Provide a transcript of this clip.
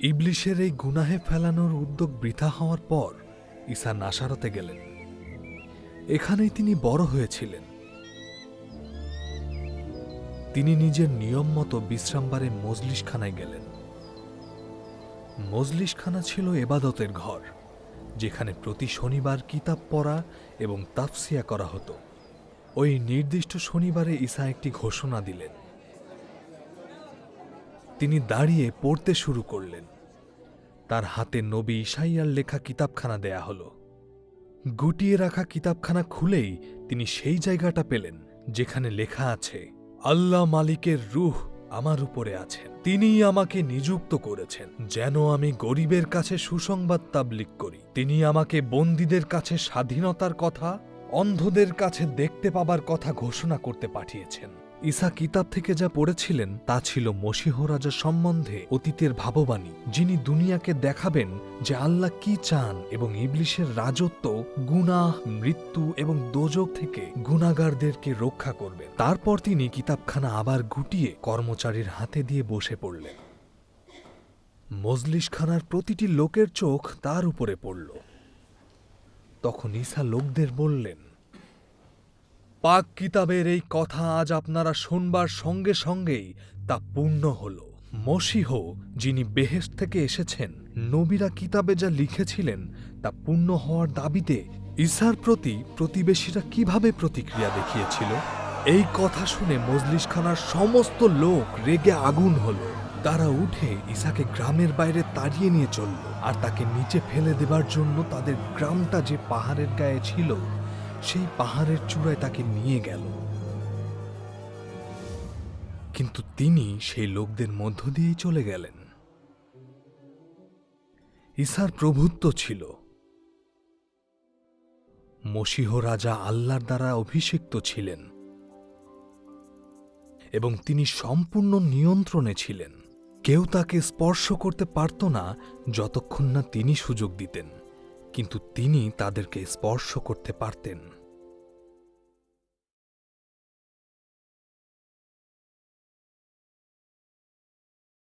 ইবলিশের এই গুনাহে ফেলানোর উদ্যোগ বৃথা হওয়ার পর ঈসা নাসারতে গেলেন। এখানেই তিনি বড় হয়েছিলেন। তিনি নিজের নিয়ম মতো বিশ্রামবারে মজলিশখানায় গেলেন। মজলিশখানা ছিল এবাদতের ঘর, যেখানে প্রতি শনিবার কিতাব পড়া এবং তাফসিয়া করা হতো। ওই নির্দিষ্ট শনিবারে ঈসা একটি ঘোষণা দিলেন। তিনি দাঁড়িয়ে পড়তে শুরু করলেন। তার হাতে নবী ঈশাইয়ার লেখা কিতাবখানা দেয়া হলো। গুটিয়ে রাখা কিতাবখানা খুলেই তিনি সেই জায়গাটা পেলেন, যেখানে লেখা আছে, আল্লাহ মালিকের রুহ আমার উপরে আছেন। তিনিই আমাকে নিযুক্ত করেছেন, যেন আমি গরিবের কাছে সুসংবাদ তাবলিক করি। তিনি আমাকে বন্দীদের কাছে স্বাধীনতার কথা, অন্ধদের কাছে দেখতে পাবার কথা ঘোষণা করতে পাঠিয়েছেন। ঈসা কিতাব থেকে যা পড়েছিলেন, তা ছিল মসিহ রাজা সম্বন্ধে অতীতের ভাববাণী, যিনি দুনিয়াকে দেখাবেন যে আল্লাহ কি চান এবং ইবলিশের রাজত্ব, গুনাহ, মৃত্যু এবং দোজক থেকে গুনাগারদেরকে রক্ষা করবেন। তারপর তিনি কিতাবখানা আবার গুটিয়ে কর্মচারীর হাতে দিয়ে বসে পড়লেন। মজলিসখানার প্রতিটি লোকের চোখ তার উপরে পড়ল। তখন ঈসা লোকদের বললেন পাক কিতাবের এই কথা আজ আপনারা শুনবার সঙ্গে সঙ্গেই তা পূর্ণ হল। মসিহ, যিনি বেহেস থেকে এসেছেন, নবীরা কিতাবে যা লিখেছিলেন তা পূর্ণ হওয়ার দাবিতে ঈসার প্রতি প্রতিবেশীরা কীভাবে প্রতিক্রিয়া দেখিয়েছিল? এই কথা শুনে মজলিসখানার সমস্ত লোক রেগে আগুন হল। তারা উঠে ঈসাকে গ্রামের বাইরে তাড়িয়ে নিয়ে চলল আর তাকে নিচে ফেলে দেবার জন্য তাদের গ্রামটা যে পাহাড়ের গায়ে ছিল সেই পাহাড়ের চূড়ায় তাকে নিয়ে গেল। কিন্তু তিনি সেই লোকদের মধ্য দিয়েই চলে গেলেন। ঈসার প্রভুত্ব ছিল। মসিহ রাজা আল্লাহর দ্বারা অভিষিক্ত ছিলেন এবং তিনি সম্পূর্ণ নিয়ন্ত্রণে ছিলেন। কেউ তাকে স্পর্শ করতে পারত না যতক্ষণ না তিনি সুযোগ দিতেন। কিন্তু তিনি তাদেরকে স্পর্শ করতে পারতেন।